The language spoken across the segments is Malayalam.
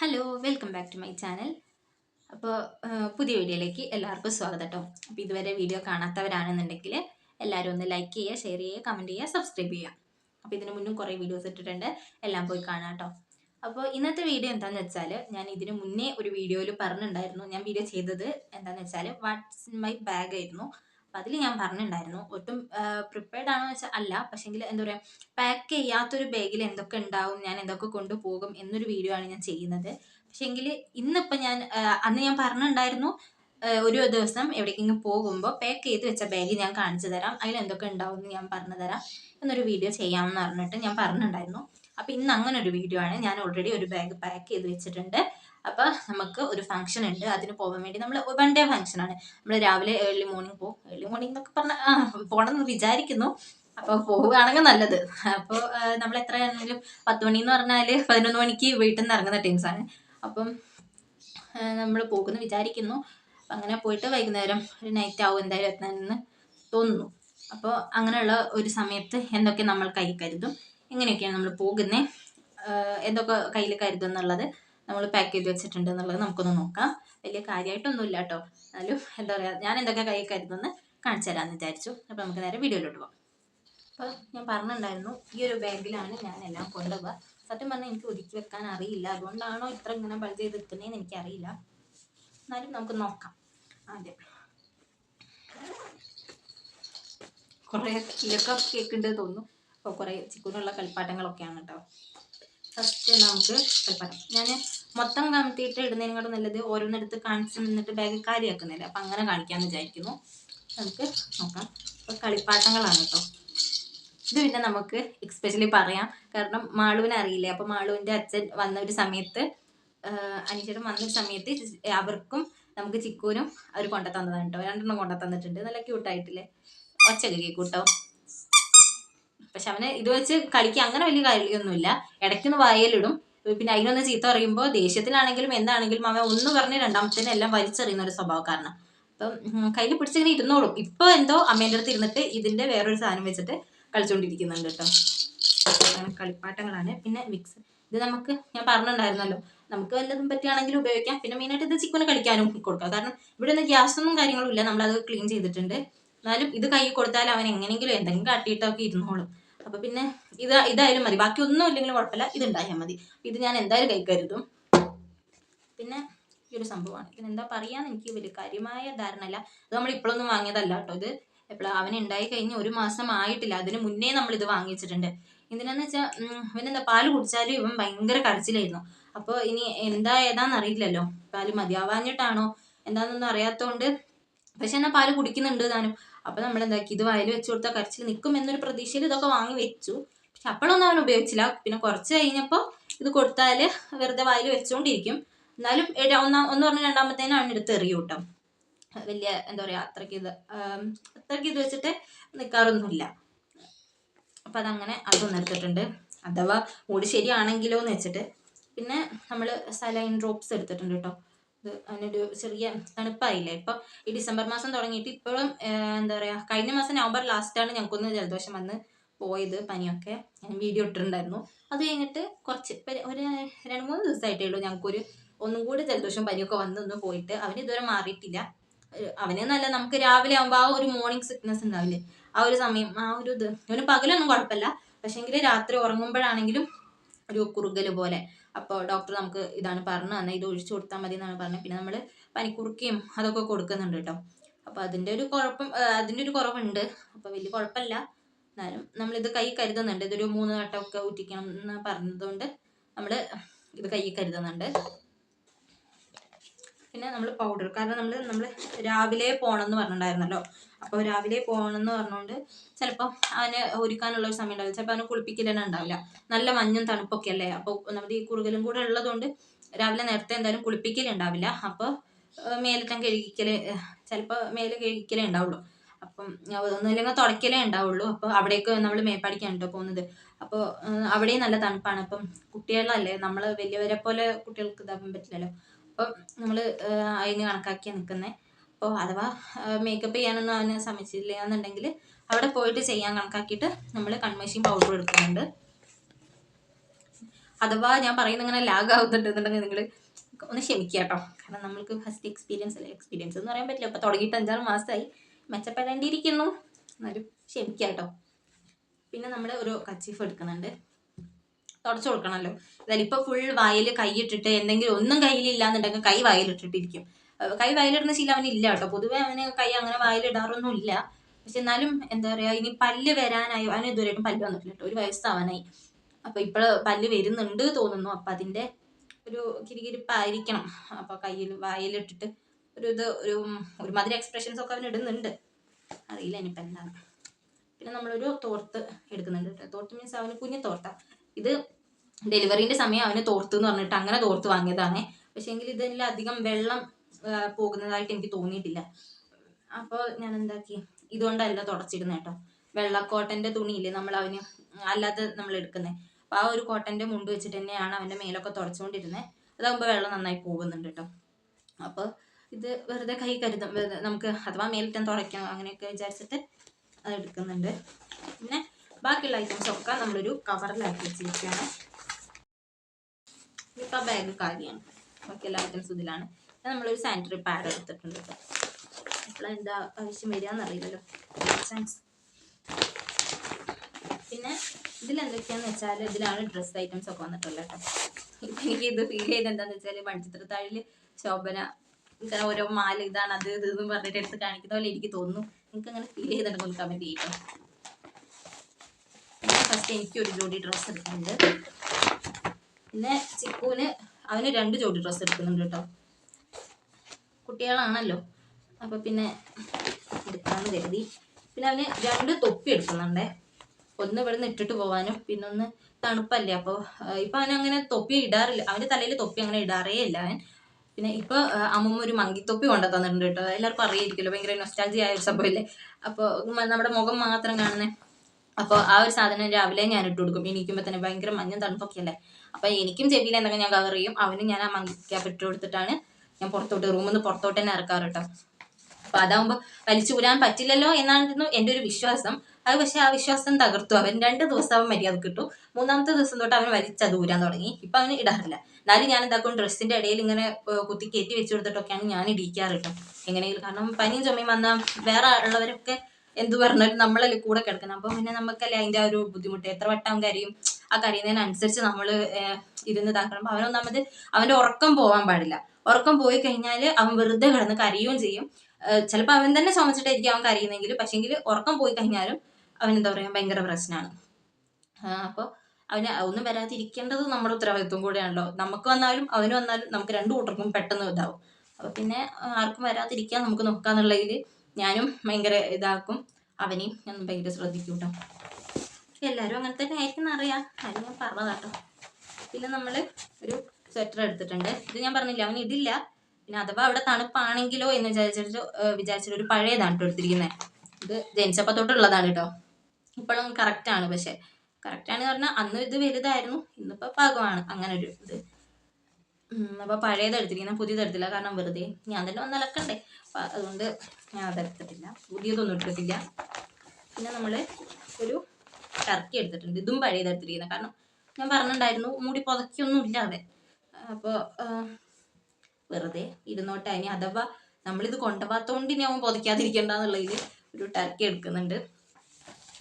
Hello welcome back to my channel അപ്പോൾ പുതിയ വീഡിയോയിലേക്ക് എല്ലാവർക്കും സ്വാഗതം കേട്ടോ അപ്പോൾ ഇതുവരെ വീഡിയോ കാണാത്തവരാണെന്നുണ്ടെങ്കിൽ എല്ലാവരും ഒന്ന് ലൈക്ക് ചെയ്യുക ഷെയർ ചെയ്യുക കമന്റ് ചെയ്യുക സബ്സ്ക്രൈബ് ചെയ്യുക. അപ്പോൾ ഇതിനു മുന്നും കുറേ വീഡിയോസ് ഇട്ടിട്ടുണ്ട്. എല്ലാം പോയി കാണാം കേട്ടോ അപ്പോൾ ഇന്നത്തെ വീഡിയോ എന്താണെന്ന് വെച്ചാൽ ഞാൻ ഇതിനു മുന്നേ ഒരു വീഡിയോയിൽ പറഞ്ഞിട്ടുണ്ടായിരുന്നു. ഞാൻ വീഡിയോ ചെയ്തത് എന്താണെന്ന് വെച്ചാൽ വാട്ട്സ് ഇൻ മൈ ബാഗ് ആയിരുന്നു. അപ്പോൾ അതിൽ ഞാൻ പറഞ്ഞിട്ടുണ്ടായിരുന്നു ഒട്ടും പ്രിപ്പയർഡ് ആണോ വെച്ചാൽ അല്ല. പക്ഷേങ്കിൽ എന്താ പറയുക പാക്ക് ചെയ്യാത്തൊരു ബാഗിൽ എന്തൊക്കെ ഉണ്ടാവും ഞാൻ എന്തൊക്കെ കൊണ്ടുപോകും എന്നൊരു വീഡിയോ ആണ് ഞാൻ ചെയ്യുന്നത്. പക്ഷേങ്കിൽ ഇന്നിപ്പോൾ ഞാൻ അന്ന് ഞാൻ പറഞ്ഞിട്ടുണ്ടായിരുന്നു ഒരു ദിവസം എവിടേക്കെങ്കിലും പോകുമ്പോൾ പാക്ക് ചെയ്ത് വെച്ച ബാഗ് ഞാൻ കാണിച്ചു തരാം. അതിൽ എന്തൊക്കെ ഉണ്ടാവും എന്ന് ഞാൻ പറഞ്ഞു തരാം എന്നൊരു വീഡിയോ ചെയ്യാമെന്ന് പറഞ്ഞിട്ട് ഞാൻ പറഞ്ഞിട്ടുണ്ടായിരുന്നു അപ്പോൾ ഇന്ന് അങ്ങനെ ഒരു വീഡിയോ ആണ്. ഞാൻ ഓൾറെഡി ഒരു ബാഗ് പാക്ക് ചെയ്ത് വെച്ചിട്ടുണ്ട്. അപ്പോൾ നമുക്ക് ഒരു ഫംഗ്ഷൻ ഉണ്ട്. അതിന് പോകാൻ വേണ്ടി നമ്മൾ വൺ ഡേ ഫംഗ്ഷൻ ആണ്. നമ്മൾ രാവിലെ ഏർലി മോർണിംഗ് പോകും ഏർലി മോർണിംഗ് എന്നൊക്കെ പറഞ്ഞാൽ പോകണം എന്ന് വിചാരിക്കുന്നു. അപ്പോൾ പോവുകയാണെങ്കിൽ നല്ലത്. അപ്പോൾ നമ്മൾ എത്രയാണെങ്കിലും പത്ത് മണി എന്ന് പറഞ്ഞാൽ പതിനൊന്ന് മണിക്ക് വീട്ടിൽ നിന്ന് ഇറങ്ങുന്ന ആണ്. അപ്പം നമ്മൾ പോകുമെന്ന് വിചാരിക്കുന്നു. അങ്ങനെ പോയിട്ട് വൈകുന്നേരം ഒരു നൈറ്റ് ആവും എന്തായാലും എത്തണമെന്ന് തോന്നുന്നു. അപ്പോൾ അങ്ങനെയുള്ള ഒരു സമയത്ത് എന്തൊക്കെ നമ്മൾ കൈ കരുതും? എങ്ങനെയൊക്കെയാണ് നമ്മൾ പോകുന്നത് എന്തൊക്കെ കയ്യിൽ കരുതും എന്നുള്ളത് നമ്മൾ പാക്ക് ചെയ്ത് വെച്ചിട്ടുണ്ട് എന്നുള്ളത് നമുക്കൊന്ന് നോക്കാം. വലിയ കാര്യമായിട്ടൊന്നുമില്ല കേട്ടോ എന്നാലും എന്താ പറയുക ഞാൻ എന്തൊക്കെ കൈ കരുതുമെന്ന് കാണിച്ചു തരാമെന്ന് വിചാരിച്ചു. അപ്പോൾ നമുക്ക് നേരെ വീഡിയോയിലോട്ട് പോകാം. അപ്പോൾ ഞാൻ പറഞ്ഞിട്ടുണ്ടായിരുന്നു ഈ ഒരു ബാഗിലാണ് ഞാൻ എല്ലാം കൊണ്ടുപോകുക സത്യം പറഞ്ഞാൽ എനിക്ക് ഒതുക്കി വെക്കാൻ അറിയില്ല. അതുകൊണ്ടാണോ ഇത്ര ഇങ്ങനെ ബൾജ് ചെയ്ത് നിൽക്കുന്നതെന്ന് എനിക്കറിയില്ല. എന്നാലും നമുക്ക് നോക്കാം. ആദ്യം. കുറേ കിലൊക്കെ കേൾക്കേണ്ടത് തോന്നുന്നു. അപ്പോൾ കുറേ ചിക്കുനുള്ള കളിപ്പാട്ടങ്ങളൊക്കെയാണ് കേട്ടോ. ഫസ്റ്റ് നമുക്ക് ഇഷ്ടപ്പെടാം. ഞാൻ മൊത്തം കമത്തിയിട്ട് ഇടുന്നതിനോട് നല്ലത് ഓരോന്നെടുത്ത് കാണിച്ച് നിന്നിട്ട് ബാഗ് കാര്യമാക്കുന്നില്ല അപ്പം അങ്ങനെ കാണിക്കാമെന്ന് വിചാരിക്കുന്നു. നമുക്ക് നോക്കാം. അപ്പോൾ കളിപ്പാട്ടങ്ങളാണ് കേട്ടോ ഇത് പിന്നെ നമുക്ക് എക്സ്പെഷ്യലി പറയാം. കാരണം മാളുവിനെ അറിയില്ലേ? അപ്പോൾ മാളുവിന്റെ അച്ഛൻ വന്ന ഒരു സമയത്ത് അനീഷേട്ടൻ വന്ന ഒരു സമയത്ത് അവർക്കും നമുക്ക് ചിക്കൂനും അവർ കൊണ്ടു തന്നതാണ് കേട്ടോ രണ്ടെണ്ണം കൊണ്ടു തന്നിട്ടുണ്ട് നല്ല ക്യൂട്ടായിട്ടില്ലേ ഒച്ചയൊക്കെ കേൾക്കൂട്ടോ? പക്ഷെ അവന് ഇത് വെച്ച് കളിക്കുക അങ്ങനെ വലിയ കളിയൊന്നുമില്ല ഇടയ്ക്കൊന്ന് വായലിടും. പിന്നെ അതിനൊന്ന് ചീത്ത പറയുമ്പോൾ ദേഷ്യത്തിലാണെങ്കിലും എന്താണെങ്കിലും അവൻ ഒന്ന് പറഞ്ഞ് രണ്ടാമത്തേനെ എല്ലാം വലിച്ചെറിയുന്ന ഒരു സ്വഭാവക്കാരനാണ് അപ്പം കയ്യിൽ പിടിച്ചിങ്ങനെ ഇരുന്നോളും. ഇപ്പോൾ എന്തോ അമ്മേന്റെ അടുത്ത് ഇരുന്നിട്ട് ഇതിന്റെ വേറൊരു സാധനം വെച്ചിട്ട് കളിച്ചുകൊണ്ടിരിക്കുന്നുണ്ട് കേട്ടോ. അങ്ങനെ കളിപ്പാട്ടങ്ങളാണ്. പിന്നെ മിക്സ് ഇത് നമുക്ക് ഞാൻ പറഞ്ഞിട്ടുണ്ടായിരുന്നല്ലോ. നമുക്ക് വല്ലതും പറ്റുകയാണെങ്കിൽ ഉപയോഗിക്കാം. പിന്നെ മെയിനായിട്ട് ഇത് ചിക്കന് കളിക്കാനും കൊടുക്കാം. കാരണം ഇവിടെ നിന്ന് ഗ്യാസൊന്നും കാര്യങ്ങളും ഇല്ല. നമ്മളത് ക്ലീൻ ചെയ്തിട്ടുണ്ട്. എന്നാലും ഇത് കൈ കൊടുത്താൽ അവൻ എങ്ങനെയെങ്കിലും എന്തെങ്കിലും കാട്ടിയിട്ടൊക്കെ ഇരുന്നോളും. അപ്പൊ പിന്നെ ഇത് ഇതായാലും മതി. ബാക്കി ഒന്നും ഇല്ലെങ്കിലും കുഴപ്പമില്ല. ഇത് ഉണ്ടായാൽ മതി. ഇത് ഞാൻ എന്തായാലും കൈ കരുതും പിന്നെ ഈ ഒരു സംഭവമാണ്. പിന്നെ എന്താ പറയാന്ന് എനിക്ക് വലിയ കാര്യമായ ധാരണ അല്ല ഇത് നമ്മൾ ഇപ്പോഴൊന്നും വാങ്ങിയതല്ല കേട്ടോ ഇത്. എപ്പോഴും അവൻ ഉണ്ടായി കഴിഞ്ഞ് ഒരു മാസം ആയിട്ടില്ല. അതിന് മുന്നേ നമ്മൾ ഇത് വാങ്ങിച്ചിട്ടുണ്ട് എന്തിനാന്ന് വെച്ചാൽ ഇവനെന്താ പാൽ കുടിച്ചാലും ഇവൻ ഭയങ്കര കരച്ചിലായിരുന്നു. അപ്പോൾ ഇനി എന്താ ഏതാന്ന് അറിയില്ലല്ലോ. പാൽ മതിയാവാഞ്ഞിട്ടാണോ? എന്താണെന്നൊന്നും അറിയാത്തതുകൊണ്ട് പക്ഷെ എന്നാൽ പാൽ കുടിക്കുന്നുണ്ട് താനും. അപ്പോൾ നമ്മൾ എന്താക്കി ഇത് വയൽ വെച്ച് കൊടുത്താൽ കരച്ചിൽ നിൽക്കും എന്നൊരു പ്രതീക്ഷയിൽ ഇതൊക്കെ വാങ്ങി വെച്ചു. പക്ഷെ അപ്പോഴൊന്നും അവൻ ഉപയോഗിച്ചില്ല. പിന്നെ കുറച്ച് കഴിഞ്ഞപ്പോൾ ഇത് കൊടുത്താൽ വെറുതെ വായിൽ വെച്ചുകൊണ്ടിരിക്കും എന്നാലും ഒന്നാം ഒന്ന് പറഞ്ഞ രണ്ടാമത്തേനും അവൻ എടുത്ത് എറിയും കേട്ടോ. വലിയ എന്താ പറയുക അത്രയ്ക്ക് ഇത് അത്രയ്ക്ക് ഇത് വെച്ചിട്ട് നിൽക്കാറൊന്നുമില്ല അപ്പം അതങ്ങനെ അതൊന്നും എടുത്തിട്ടുണ്ട് അഥവാ മൂടി ശരിയാണെങ്കിലോ എന്ന് വെച്ചിട്ട്. പിന്നെ നമ്മൾ സലൈൻ ഡ്രോപ്സ് എടുത്തിട്ടുണ്ട് കേട്ടോ. ഇത് അതിനൊരു ചെറിയ തണുപ്പായില്ലേ? ഇപ്പം ഈ ഡിസംബർ മാസം തുടങ്ങിയിട്ട് ഇപ്പോഴും എന്താ പറയുക കഴിഞ്ഞ മാസം നവംബർ ലാസ്റ്റാണ് ഞങ്ങൾക്കൊന്ന് ജലദോഷം വന്ന് പോയത് പനിയൊക്കെ ഞാൻ വീഡിയോ ഇട്ടിട്ടുണ്ടായിരുന്നു. അത് കഴിഞ്ഞിട്ട് കുറച്ച് ഒരു രണ്ട് മൂന്ന് ദിവസമായിട്ടേ ഉള്ളൂ ഞങ്ങൾക്കൊരു ഒന്നും കൂടി ജലദോഷം പനിയൊക്കെ വന്ന് ഒന്ന് പോയിട്ട് അവന് ഇതുവരെ മാറിയിട്ടില്ല. അവനെന്നല്ല നമുക്ക് രാവിലെ ആകുമ്പോൾ ആ ഒരു മോർണിംഗ് സിക്നസ് ഉണ്ടാവില്ലേ? ആ ഒരു സമയം ആ ഒരു ഇത്. അവന് പകലൊന്നും കുഴപ്പമില്ല. പക്ഷേങ്കിൽ രാത്രി ഉറങ്ങുമ്പോഴാണെങ്കിലും ഒരു കുറുകൽ പോലെ അപ്പോൾ ഡോക്ടർ നമുക്ക് ഇതാണ് പറഞ്ഞു തന്നെ ഇത് ഒഴിച്ചു കൊടുത്താൽ മതി എന്നാണ് പറഞ്ഞത്. പിന്നെ നമ്മൾ പനിക്കുറുക്കയും അതൊക്കെ കൊടുക്കുന്നുണ്ട് കേട്ടോ. അപ്പോൾ അതിന്റെ ഒരു കുഴപ്പം അതിന്റെ ഒരു കുറവുണ്ട്. അപ്പോൾ വലിയ കുഴപ്പമില്ല. എന്നാലും നമ്മളിത് കൈ കരുതുന്നുണ്ട്. ഇതൊരു മൂന്ന് വട്ടമൊക്കെ ഊറ്റിക്കണം എന്ന് പറഞ്ഞതുകൊണ്ട് നമ്മൾ ഇത് കൈ കരുതുന്നുണ്ട്. പിന്നെ നമ്മൾ പൗഡർ കാരണം നമ്മൾ നമ്മൾ രാവിലെ പോകണം എന്ന് പറഞ്ഞിട്ടുണ്ടായിരുന്നല്ലോ. അപ്പോൾ രാവിലെ പോകണം എന്ന് പറഞ്ഞുകൊണ്ട് ചിലപ്പോൾ അവന് ഒരുക്കാനുള്ള ഒരു സമയം ഉണ്ടാവില്ല. ചിലപ്പോൾ അവനെ കുളിപ്പിക്കൽ തന്നെ ഉണ്ടാവില്ല. നല്ല മഞ്ഞും തണുപ്പൊക്കെ അല്ലേ? അപ്പോൾ നമ്മുടെ ഈ കുറുകലും കൂടെ ഉള്ളതുകൊണ്ട് രാവിലെ നേരത്തെ എന്തായാലും കുളിപ്പിക്കലുണ്ടാവില്ല അപ്പോൾ മേലിട്ടം കഴുകിക്കൽ ചിലപ്പോൾ മേൽ കഴുകിക്കലേ ഉണ്ടാവുള്ളൂ. അപ്പം ഒന്നുമില്ലെങ്കിൽ തുടക്കലേ ഉണ്ടാവുള്ളൂ. അപ്പോൾ അവിടേക്ക് നമ്മൾ മേപ്പാടിക്കാണ് കേട്ടോ പോകുന്നത് അപ്പോൾ അവിടെയും നല്ല തണുപ്പാണ്. അപ്പം കുട്ടികളല്ലേ? നമ്മൾ വലിയവരെ പോലെ കുട്ടികൾക്ക് ഇതാക്കാൻ പറ്റില്ലല്ലോ. അപ്പം നമ്മൾ അതിന് കണക്കാക്കിയാണ് നിൽക്കുന്നത് അപ്പോൾ അഥവാ മേക്കപ്പ് ചെയ്യാനൊന്നും അവന് സമ്മതിച്ചില്ല എന്നുണ്ടെങ്കിൽ അവിടെ പോയിട്ട് ചെയ്യാൻ കണക്കാക്കിയിട്ട് നമ്മൾ കൺമേഷൻ പൗഡർ എടുക്കുന്നുണ്ട്. അഥവാ ഞാൻ പറയുന്ന ഇങ്ങനെ ലാഗ് ആവുന്നുണ്ടെന്നുണ്ടെങ്കിൽ നിങ്ങൾ ഒന്ന് ക്ഷമിക്കുക കേട്ടോ. കാരണം നമ്മൾക്ക് ഫസ്റ്റ് എക്സ്പീരിയൻസ് അല്ലേ? എക്സ്പീരിയൻസ് എന്ന് പറയാൻ പറ്റില്ല. അപ്പോൾ തുടങ്ങിയിട്ട് അഞ്ചാറ് മാസമായി മെച്ചപ്പെടേണ്ടിയിരിക്കുന്നു. എന്നാലും ക്ഷമിക്കുക കേട്ടോ. പിന്നെ നമ്മൾ ഒരു കച്ചീഫ് എടുക്കുന്നുണ്ട്. തുടച്ചു കൊടുക്കണമല്ലോ. ഇപ്പൊ ഫുൾ വായിൽ കൈയിട്ടിട്ട് എന്തെങ്കിലും ഒന്നും കയ്യിലില്ലാന്നുണ്ടെങ്കിൽ കൈ വായിലിട്ടിട്ടിരിക്കും. കൈ വായിലിടുന്ന ശീലം അവന് ഇല്ല കേട്ടോ. പൊതുവെ അവന് കൈ അങ്ങനെ വായിലിടാറൊന്നും ഇല്ല പക്ഷെ എന്നാലും എന്താ പറയുക ഇനി പല്ല് വരാനായി അവന് ഇതുവരെയായിട്ടും പല്ല് വന്നിട്ടില്ല കേട്ടോ. ഒരു വയസ്സാവാനായി. അപ്പോൾ ഇപ്പോൾ പല്ല് വരുന്നുണ്ട് തോന്നുന്നു. അപ്പം അതിന്റെ ഒരു കിരികിരിപ്പായിരിക്കണം. അപ്പോൾ കയ്യിൽ വായിലിട്ടിട്ട് ഒരു ഇത് ഒരു ഒരുമാതിരി എക്സ്പ്രഷൻസ് ഒക്കെ അവൻ ഇടുന്നുണ്ട്. അറിയില്ല ഇനിയിപ്പോൾ എന്താണ്. പിന്നെ നമ്മളൊരു തോർത്ത് എടുക്കുന്നുണ്ട് കേട്ടോ. തോർത്ത് മീൻസ് അവന് കുഞ്ഞു തോർത്ത. ഇത് ഡെലിവറീന്റെ സമയം അവന് തോർത്ത് എന്ന് പറഞ്ഞിട്ട് അങ്ങനെ തോർത്ത് വാങ്ങിയതാണ്. പക്ഷേ എങ്കിൽ ഇതിൽ അധികം വെള്ളം പോകുന്നതായിട്ട് എനിക്ക് തോന്നിയിട്ടില്ല. അപ്പോൾ ഞാൻ എന്താക്കി? ഇതുകൊണ്ടല്ല തുടച്ചിരുന്നത് കേട്ടോ വെള്ള കോട്ടന്റെ തുണിയില്ലേ നമ്മൾ അവന് അല്ലാതെ നമ്മൾ എടുക്കുന്നത് അപ്പോൾ ആ ഒരു കോട്ടന്റെ മുണ്ട് വെച്ചിട്ട് തന്നെയാണ് അവന്റെ മേലൊക്കെ തുടച്ചുകൊണ്ടിരുന്നത് അതാകുമ്പോൾ വെള്ളം നന്നായി പോകുന്നുണ്ട് കേട്ടോ അപ്പോൾ ഇത് വെറുതെ കൈ കരുതും. നമുക്ക് അഥവാ മേലിട്ടാൻ തുടയ്ക്കണം അങ്ങനെയൊക്കെ വിചാരിച്ചിട്ട് അത് എടുക്കുന്നുണ്ട്. പിന്നെ ബാക്കിയുള്ള ഐറ്റംസ് ഒക്കെ നമ്മളൊരു കവറിലാക്കി വെച്ചിരിക്കുകയാണ്. ഇപ്പം ബാഗ് കാലിയാണ്. ബാക്കി എല്ലാ ഐറ്റംസും ഇതിലാണ്. നമ്മളൊരു സാനിറ്ററി പാഡ് എടുത്തിട്ടുണ്ട് കേട്ടോ. എന്താ ആവശ്യം വരിക എന്നറിയില്ലല്ലോ പിന്നെ ഇതിൽ എന്തൊക്കെയാന്ന് വെച്ചാൽ ഇതിലാണ് ഡ്രസ് ഐറ്റംസ് ഒക്കെ വന്നിട്ടുള്ളത് കേട്ടോ. എനിക്ക് ഇത് ഫീൽ ചെയ്ത് എന്താന്ന് വെച്ചാൽ താഴിൽ ശോഭന ഓരോ മാല ഇതാണ് അത് ഇത് എന്ന് പറഞ്ഞിട്ട് എടുത്ത് കാണിക്കുന്ന പോലെ എനിക്ക് തോന്നുന്നു. നിങ്ങൾക്ക് അങ്ങനെ ഫീൽ ചെയ്തിട്ടുണ്ടെങ്കിൽ കമന്റ് ചെയ്യട്ടോ ഫസ്റ്റ് എനിക്ക് ഒരു ജോഡി ഡ്രസ്സ് എടുക്കുന്നുണ്ട്. പിന്നെ ചിക്കുവിന് അവന് രണ്ട് ജോഡി ഡ്രസ്സ് എടുക്കുന്നുണ്ട് കേട്ടോ. കുട്ടികളാണല്ലോ. അപ്പോൾ പിന്നെ എടുക്കാമെന്ന് കരുതി. പിന്നെ അവന് രണ്ട് തൊപ്പി എടുക്കുന്നുണ്ടേ. ഒന്ന് ഇവിടെ നിന്ന് ഇട്ടിട്ട് പോകാനും പിന്നെ ഒന്ന് തണുപ്പല്ലേ അപ്പോൾ ഇപ്പം അവൻ അങ്ങനെ തൊപ്പി ഇടാറില്ല. അവന്റെ തലയിൽ തൊപ്പി അങ്ങനെ ഇടാറേ ഇല്ല അവൻ. പിന്നെ ഇപ്പോൾ അമ്മമ്മ ഒരു മങ്കിത്തൊപ്പി കൊണ്ടു തന്നിട്ടുണ്ട് കേട്ടോ. എല്ലാവർക്കും അറിയായിരിക്കുമല്ലോ. ഭയങ്കര നൊസ്റ്റാൾജി ആയ ഒരു സംഭവമല്ലേ അപ്പോൾ നമ്മുടെ മുഖം മാത്രം കാണുന്നത് അപ്പോൾ ആ ഒരു സാധനം രാവിലെ ഞാൻ ഇട്ട് കൊടുക്കും. എണീക്കുമ്പോൾ തന്നെ ഭയങ്കര മഞ്ഞ തണുപ്പൊക്കെ അല്ലേ അപ്പോൾ എനിക്കും ചെവിയിൽ എന്തെങ്കിലും ഞാൻ കവർ ചെയ്യും അവനും ഞാൻ ആ മങ്കിക്കാപ്പ് ഇട്ട് കൊടുത്തിട്ടാണ് ഞാൻ പുറത്തോട്ട് റൂമിൽ നിന്ന് പുറത്തോട്ട് തന്നെ ഇറക്കാറ് കേട്ടോ അപ്പൊ അതാവുമ്പോൾ വലിച്ചു കൂരാൻ പറ്റില്ലല്ലോ എന്നായിരുന്നു എന്റെ ഒരു വിശ്വാസം. അത് പക്ഷെ ആ വിശ്വാസം തകർത്തു. അവൻ രണ്ട് ദിവസം അവൻ മര്യാദ കിട്ടു. മൂന്നാമത്തെ ദിവസം തൊട്ട് അവൻ വലിച്ചത് ഊരാൻ തുടങ്ങി. ഇപ്പൊ അവന് ഇടാറില്ല. എന്നാലും ഞാൻ എന്താക്കും ഡ്രസ്സിന്റെ ഇടയിൽ ഇങ്ങനെ കുത്തി കയറ്റി വെച്ചു കൊടുത്തിട്ടൊക്കെയാണ് ഞാൻ ഇടിക്കാറ് കേട്ടോ എങ്ങനെയെങ്കിലും കാരണം പനിയും ചുമയും വന്ന വേറെ ഉള്ളവരൊക്കെ എന്ത് പറഞ്ഞാലും നമ്മളല്ലേ കൂടെ കിടക്കണം അപ്പം പിന്നെ നമുക്കല്ലേ അതിന്റെ ഒരു ബുദ്ധിമുട്ട്. എത്ര വട്ടം കരയും? ആ കരയുന്നതിനനുസരിച്ച് നമ്മൾ ഇരുന്ന് ഇതാക്കണം. അപ്പൊ അവനൊന്നാമത് അവന്റെ ഉറക്കം പോകാൻ പാടില്ല. ഉറക്കം പോയി കഴിഞ്ഞാൽ അവൻ വെറുതെ കിടന്ന് കരയുകയും ചെയ്യും. ചിലപ്പോൾ അവൻ തന്നെ ചുമച്ചിട്ടായിരിക്കും അവൻ കരയുന്നെങ്കിൽ പക്ഷെങ്കിൽ ഉറക്കം പോയി കഴിഞ്ഞാലും അവൻ എന്താ പറയുക ഭയങ്കര പ്രശ്നമാണ് അപ്പോൾ അവന് ഒന്നും വരാതിരിക്കേണ്ടത് നമ്മുടെ ഉത്തരവാദിത്വം കൂടെയാണല്ലോ. നമുക്ക് വന്നാലും അവന് വന്നാലും നമുക്ക് രണ്ടു കൂട്ടർക്കും പെട്ടെന്ന് ഇതാവും. അപ്പോൾ പിന്നെ ആർക്കും വരാതിരിക്കാൻ നമുക്ക് നോക്കാന്നുള്ളതിൽ ഞാനും ഭയങ്കര ഇതാക്കും. അവനെയും ഞാൻ ഭയങ്കര ശ്രദ്ധിക്കും കേട്ടോ എല്ലാവരും അങ്ങനെ തന്നെ ആയിരിക്കും എന്നറിയാം അത് ഞാൻ പറഞ്ഞതാട്ടോ പിന്നെ നമ്മൾ ഒരു സ്വെറ്റർ എടുത്തിട്ടുണ്ട്. ഇത് ഞാൻ പറഞ്ഞില്ല അവൻ ഇടില്ല പിന്നെ അഥവാ അവിടെ തണുപ്പാണെങ്കിലോ എന്ന് വിചാരിച്ചിട്ട് വിചാരിച്ചിട്ട് ഒരു പഴയതാണ് കേട്ടോ എടുത്തിരിക്കുന്നത് ഇത് ജനിച്ചപ്പോൾ തൊട്ടുള്ളതാണ് കേട്ടോ ഇപ്പോഴും കറക്റ്റാണ് പക്ഷെ. കറക്റ്റാണ് പറഞ്ഞാൽ അന്ന് ഇത് വലുതായിരുന്നു. ഇന്നിപ്പോൾ പാകമാണ്. അങ്ങനെ ഒരു ഇത്. അപ്പോൾ പഴയത് എടുത്തിരിക്കുന്ന പുതിയത് എടുത്തില്ല. കാരണം വെറുതെ. ഞാൻ തന്നെ വന്ന് അതുകൊണ്ട് ഞാൻ അതെടുത്തിട്ടില്ല. പുതിയതൊന്നും എടുത്തിട്ടില്ല പിന്നെ നമ്മൾ ഒരു ടർക്കി എടുത്തിട്ടുണ്ട്. ഇതും പഴയത് എടുത്തിരിക്കുന്നത് കാരണം ഞാൻ പറഞ്ഞിട്ടുണ്ടായിരുന്നു മൂടി പുതക്കൊന്നും ഇല്ലാതെ അപ്പോൾ വെറുതെ ഇരുന്നോട്ടെ. ഇനി അഥവാ നമ്മളിത് കൊണ്ടുപോകാത്തോണ്ട് ഇനി അവൻ പുതയ്ക്കാതിരിക്കണ്ടെന്നുള്ളതിൽ ഒരു ടർക്കി എടുക്കുന്നുണ്ട്.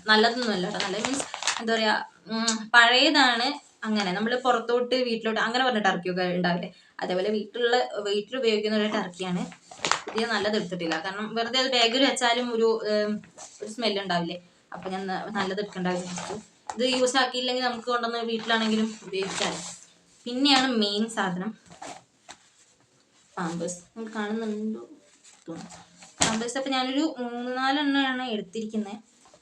നല്ലതൊന്നും അല്ല കേട്ടോ. നല്ല മീൻസ് എന്താ പറയുക പഴയതാണ് അങ്ങനെ. നമ്മൾ പുറത്തോട്ട് വീട്ടിലോട്ട് അങ്ങനെ പറഞ്ഞ ടർക്കിയൊക്കെ ഉണ്ടാവില്ലേ? അതേപോലെ വീട്ടിലുള്ള വീട്ടിൽ ഉപയോഗിക്കുന്ന ഒരു ടർക്കിയാണ്. പുതിയ നല്ലത് എടുത്തിട്ടില്ല. കാരണം വെറുതെ അത് ബാഗിൽ വെച്ചാലും ഒരു ഒരു സ്മെല്ല് ഉണ്ടാവില്ലേ? അപ്പം ഞാൻ നല്ലത് എടുക്കണ്ടായിരുന്നു ഇത് യൂസ് ആക്കിയില്ലെങ്കിൽ നമുക്ക് കൊണ്ടുവന്ന് വീട്ടിലാണെങ്കിലും ഉപയോഗിച്ചാൽ പിന്നെയാണ് മെയിൻ സാധനം. പാമ്പേഴ്സ് നിങ്ങൾ കാണുന്നുണ്ടോ? പാമ്പേഴ്സ് അപ്പം ഞാനൊരു മൂന്ന് നാലെണ്ണമാണ് എടുത്തിരിക്കുന്നത്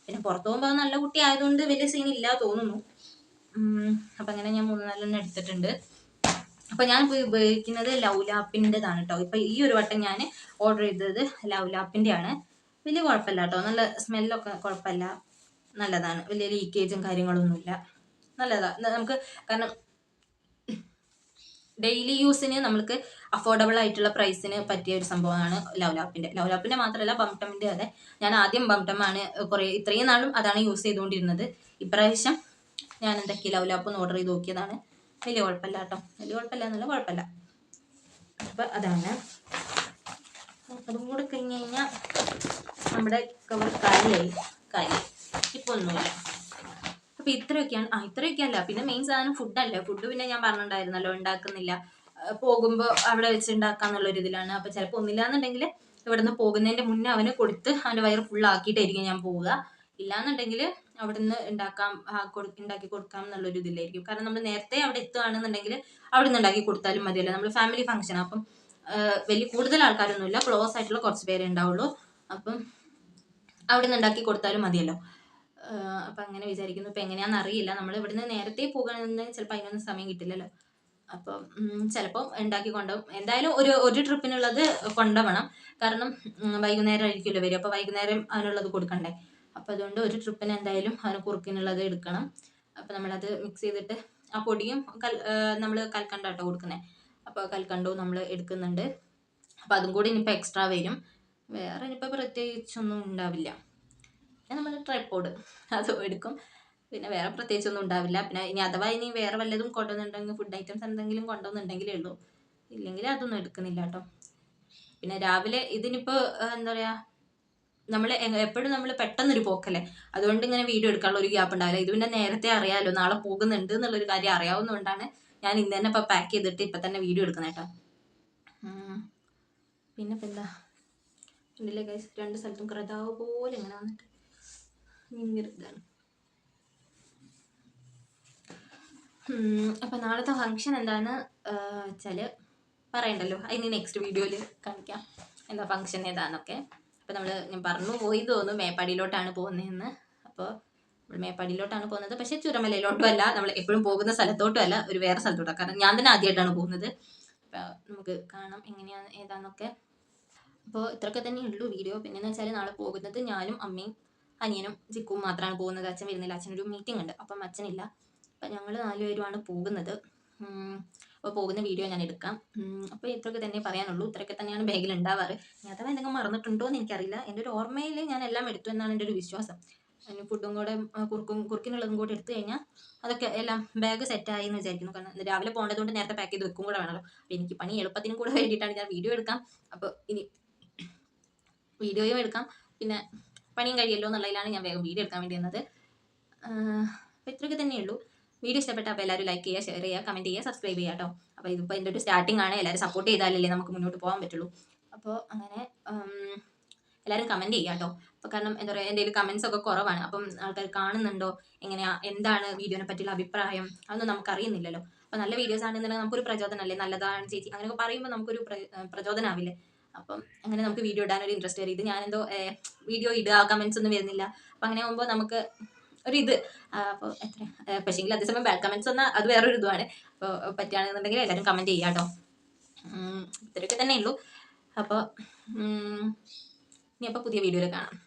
പിന്നെ പുറത്തു പോകുമ്പോൾ നല്ല കുട്ടി ആയതുകൊണ്ട് വലിയ സീൻ ഇല്ല തോന്നുന്നു. അപ്പൊ അങ്ങനെ ഞാൻ മൂന്ന് നാലെണ്ണം എടുത്തിട്ടുണ്ട്. അപ്പം ഞാൻ ഉപയോഗിക്കുന്നത് ലൗലാപ്പിന്റെതാണ് കേട്ടോ ഇപ്പൊ ഈ ഒരു വട്ടം ഞാൻ ഓർഡർ ചെയ്തത് ലവ്ലാപ്പിന്റെ ആണ് വലിയ കുഴപ്പമില്ല കേട്ടോ നല്ല സ്മെല്ലൊക്കെ കുഴപ്പമില്ല. നല്ലതാണ്. വലിയ ലീക്കേജും കാര്യങ്ങളൊന്നുമില്ല. നല്ലതാണ് നമുക്ക് കാരണം ഡെയിലി യൂസിന് നമ്മൾക്ക് അഫോർഡബിൾ ആയിട്ടുള്ള പ്രൈസിന് പറ്റിയ ഒരു സംഭവമാണ് ലവ്ലാപ്പിന്റെ ലവ്ലാപ്പിന്റെ മാത്രമല്ല ബംടമിന്റെ അതെ. ഞാൻ ആദ്യം ബംടമാണ് കുറേ ഇത്രയും നാളും അതാണ് യൂസ് ചെയ്തുകൊണ്ടിരുന്നത്. ഇപ്രാവശ്യം ഞാൻ എന്തൊക്കെ ലവ്ലാപ്പ് ഒന്ന് ഓർഡർ ചെയ്ത് നോക്കിയതാണ്. വലിയ കുഴപ്പമില്ല കേട്ടോ വലിയ കുഴപ്പമില്ല എന്നുള്ള കുഴപ്പമില്ല. അപ്പം അതാണ്. അതും കൂടെ കഴിഞ്ഞ് കഴിഞ്ഞാൽ നമ്മുടെ കവർ കാലിയായി കാലി. ഇപ്പോൾ ഒന്നുമില്ല. അപ്പൊ ഇത്രയൊക്കെയാണ്. ആ ഇത്രയൊക്കെയല്ല പിന്നെ മെയിൻ സാധനം ഫുഡല്ലേ ഫുഡ് പിന്നെ ഞാൻ പറഞ്ഞിട്ടുണ്ടായിരുന്നല്ലോ ഉണ്ടാക്കുന്നില്ല. പോകുമ്പോൾ പോകുമ്പോ അവിടെ വെച്ച് ഉണ്ടാക്കാന്നുള്ള ഒരു ഇതിലാണ്. അപ്പൊ ചിലപ്പോൾ ഒന്നില്ലാന്നുണ്ടെങ്കിൽ ഇവിടുന്ന് പോകുന്നതിന്റെ മുന്നേ അവന് കൊടുത്ത് അവന്റെ വയറ് ഫുള്ളാക്കിയിട്ടായിരിക്കും ഞാൻ പോവുക. ഇല്ലാന്നുണ്ടെങ്കിൽ അവിടുന്ന് ഉണ്ടാക്കാം ഉണ്ടാക്കി കൊടുക്കാം എന്നുള്ളൊരു ഇതിലായിരിക്കും. കാരണം നമ്മൾ നേരത്തെ അവിടെ എത്തുകയാണെന്നുണ്ടെങ്കിൽ അവിടെ നിന്ന് ഉണ്ടാക്കി കൊടുത്താലും മതിയല്ലോ. നമ്മൾ ഫാമിലി ഫംഗ്ഷൻ അപ്പം വലിയ കൂടുതൽ ആൾക്കാരൊന്നുമില്ല. ക്ലോസ് ആയിട്ടുള്ള കുറച്ച് പേരെ ഉണ്ടാവുള്ളൂ. അപ്പം അവിടെ നിന്ന് ഉണ്ടാക്കി കൊടുത്താലും മതിയല്ലോ. അപ്പം അങ്ങനെ വിചാരിക്കുന്നു. ഇപ്പം എങ്ങനെയാണെന്ന് അറിയില്ല. നമ്മൾ ഇവിടുന്ന് നേരത്തെ പോകണമെന്ന് ചിലപ്പോൾ അതിനൊന്നും സമയം കിട്ടില്ലല്ലോ. അപ്പം ചിലപ്പോൾ ഉണ്ടാക്കി കൊണ്ടുപോകും. എന്തായാലും ഒരു ഒരു ട്രിപ്പിനുള്ളത് കൊണ്ടുപോകണം. കാരണം വൈകുന്നേരം ആയിരിക്കുമല്ലോ വരും അപ്പോൾ വൈകുന്നേരം അതിനുള്ളത് കൊടുക്കണ്ടേ? അപ്പോൾ അതുകൊണ്ട് ഒരു ട്രിപ്പിന് എന്തായാലും അതിന് കുറുക്കിനുള്ളത് എടുക്കണം. അപ്പോൾ നമ്മളത് മിക്സ് ചെയ്തിട്ട് ആ പൊടിയും കൽ നമ്മൾ കൽക്കണ്ടാട്ടോ കൊടുക്കുന്നത് അപ്പോൾ കൽക്കണ്ടവും നമ്മൾ എടുക്കുന്നുണ്ട്. അപ്പോൾ അതും കൂടി ഇനിയിപ്പോൾ എക്സ്ട്രാ വരും. വേറെ ഇനിയിപ്പോൾ പ്രത്യേകിച്ചൊന്നും ഉണ്ടാവില്ല. പിന്നെ നമ്മൾ ട്രൈപ്പോഡ് അത് എടുക്കും. പിന്നെ വേറെ പ്രത്യേകിച്ചൊന്നും ഉണ്ടാവില്ല. പിന്നെ ഇനി അഥവാ ഇനി വേറെ വല്ലതും കൊണ്ടുവന്നുണ്ടെങ്കിൽ ഫുഡ് ഐറ്റംസ് എന്തെങ്കിലും കൊണ്ടുവന്നുണ്ടെങ്കിലേ ഉള്ളൂ. ഇല്ലെങ്കിൽ അതൊന്നും എടുക്കുന്നില്ല കേട്ടോ. പിന്നെ രാവിലെ ഇതിനിപ്പോൾ എന്താ പറയുക നമ്മൾ എപ്പോഴും നമ്മൾ പെട്ടെന്നൊരു പോക്കല്ലേ? അതുകൊണ്ട് ഇങ്ങനെ വീഡിയോ എടുക്കാനുള്ള ഒരു ഗ്യാപ്പ് ഉണ്ടാവില്ല. ഇത് പിന്നെ നേരത്തെ അറിയാമല്ലോ നാളെ പോകുന്നുണ്ട് എന്നുള്ളൊരു കാര്യം അറിയാവുന്നതുകൊണ്ടാണ് ഞാൻ ഇന്ന് തന്നെ ഇപ്പോൾ പാക്ക് ചെയ്തിട്ട് ഇപ്പം തന്നെ വീഡിയോ എടുക്കുന്നത് കേട്ടോ പിന്നെ ഇപ്പം എന്താ? ഉണ്ടല്ലേ ഗൈസ് രണ്ട് സ്ഥലത്തും കൃതാവ് പോലെ ഇങ്ങനെ വന്നിട്ട്. ഇങ്ങനെ ഇതാണ് അപ്പൊ നാളത്തെ ഫംഗ്ഷൻ എന്താന്ന് വെച്ചാൽ പറയണ്ടല്ലോ. അതിന് നെക്സ്റ്റ് വീഡിയോയിൽ കാണിക്കാം. എന്താ ഫങ്ഷൻ ഏതാന്നൊക്കെ. അപ്പോൾ നമ്മൾ ഞാൻ പറഞ്ഞു പോയി തോന്നുന്നു മേപ്പാടിയിലോട്ടാണ് പോകുന്നതെന്ന് അപ്പോൾ നമ്മൾ മേപ്പാടിയിലോട്ടാണ് പോകുന്നത്. പക്ഷേ ചുരമലയിലോട്ടും അല്ല നമ്മൾ എപ്പോഴും പോകുന്ന സ്ഥലത്തോട്ടും അല്ല ഒരു വേറെ സ്ഥലത്തോട്ടാണ് കാരണം ഞാൻ തന്നെ ആദ്യമായിട്ടാണ് പോകുന്നത്. നമുക്ക് കാണാം എങ്ങനെയാണ് ഏതാന്നൊക്കെ. അപ്പോൾ ഇത്രയൊക്കെ തന്നെ ഉള്ളൂ വീഡിയോ. പിന്നെ എന്ന് വെച്ചാൽ നാളെ പോകുന്നത് ഞാനും അമ്മയും അനിയനും ചിക്കും മാത്രമാണ് പോകുന്നത്. അച്ഛൻ വരുന്നില്ല. അച്ഛനൊരു മീറ്റിംഗ് ഉണ്ട്. അപ്പം അച്ഛനില്ല. അപ്പം ഞങ്ങൾ നാലുപേരുമാണ് പോകുന്നത്. അപ്പോൾ പോകുന്ന വീഡിയോ ഞാൻ എടുക്കാം. അപ്പോൾ ഇത്രയൊക്കെ തന്നെ പറയാനുള്ളൂ. ഇത്രയൊക്കെ തന്നെയാണ് ബാഗിൽ ഉണ്ടാവാറ് അഥവാ എന്തെങ്കിലും മറന്നിട്ടുണ്ടോ എന്ന് എനിക്കറിയില്ല. എന്റെ ഒരു ഓർമ്മയിൽ ഞാൻ എല്ലാം എടുത്തു എന്നാണ് എന്റെ ഒരു വിശ്വാസം. അതിന് ഫുഡും കൂടെ കുറുക്കും കുറുക്കിനുള്ളതും കൂടെ എടുത്തു കഴിഞ്ഞാൽ അതൊക്കെ എല്ലാം ബാഗ് സെറ്റായി എന്ന് വിചാരിക്കുന്നു. കാരണം രാവിലെ പോകേണ്ടതുകൊണ്ട് നേരത്തെ പാക്ക് ചെയ്ത് വെക്കും കൂടെ വേണമല്ലോ അപ്പോൾ എനിക്ക് പണി എളുപ്പത്തിനും കൂടെ വേണ്ടിയിട്ടാണ് ഞാൻ വീഡിയോ എടുക്കാം. അപ്പോൾ ഇനി വീഡിയോയും എടുക്കാം. പിന്നെ പണിയും കഴിയല്ലോ എന്നുള്ളതിലാണ് ഞാൻ വേഗം വീഡിയോ എടുക്കാൻ വേണ്ടി വന്നത്. അപ്പോൾ ഇത്രയൊക്കെ തന്നെയുള്ളൂ വീഡിയോ ഇഷ്ടപ്പെട്ടാൽ അപ്പോൾ എല്ലാവരും ലൈക്ക് ചെയ്യുക ഷെയർ ചെയ്യുക കമന്റ് ചെയ്യുക സബ്സ്ക്രൈബ് ചെയ്യുക കേട്ടോ. അപ്പോൾ ഇതിപ്പോൾ എന്റെ ഒരു സ്റ്റാർട്ടിംഗ് ആണ്. എല്ലാവരും സപ്പോർട്ട് ചെയ്താലല്ലേ നമുക്ക് മുന്നോട്ട് പോകാൻ പറ്റുള്ളൂ. അപ്പോൾ അങ്ങനെ എല്ലാവരും കമന്റ് ചെയ്യുക കേട്ടോ അപ്പോൾ കാരണം എന്താ പറയുക എന്റെ കമൻസ് ഒക്കെ കുറവാണ്. അപ്പം ആൾക്കാർ കാണുന്നുണ്ടോ? എങ്ങനെയാ? എന്താണ് വീഡിയോനെ പറ്റിയുള്ള അഭിപ്രായം? അതൊന്നും നമുക്ക് അറിയുന്നില്ലല്ലോ അപ്പോൾ നല്ല വീഡിയോസ് ആണെന്നുണ്ടെങ്കിൽ നമുക്കൊരു പ്രചോദനമല്ലേ നല്ലതാണ് ചേച്ചി. അങ്ങനെയൊക്കെ പറയുമ്പോൾ നമുക്കൊരു പ്രചോദനം പ്രചോദനമാവില്ലേ അപ്പം അങ്ങനെ നമുക്ക് വീഡിയോ ഇടാൻ ഒരു ഇൻട്രസ്റ്റ് വരും. ഇത് ഞാനെന്തോ വീഡിയോ ഇടുക കമൻസ് ഒന്നും വരുന്നില്ല. അപ്പം അങ്ങനെ ആകുമ്പോൾ നമുക്ക് ഒരു ഇത്. അപ്പോൾ എത്ര? പക്ഷേങ്കിൽ അതേസമയം ബാഡ് കമൻസ് എന്നാൽ അത് വേറൊരു ഇതുമാണ് അപ്പോൾ പറ്റുകയാണെന്നുണ്ടെങ്കിൽ എല്ലാവരും കമന്റ് ചെയ്യാം കേട്ടോ ഇത്രയൊക്കെ തന്നെ ഉള്ളൂ അപ്പോൾ ഇനി അപ്പോൾ പുതിയ വീഡിയോയിൽ കാണാം.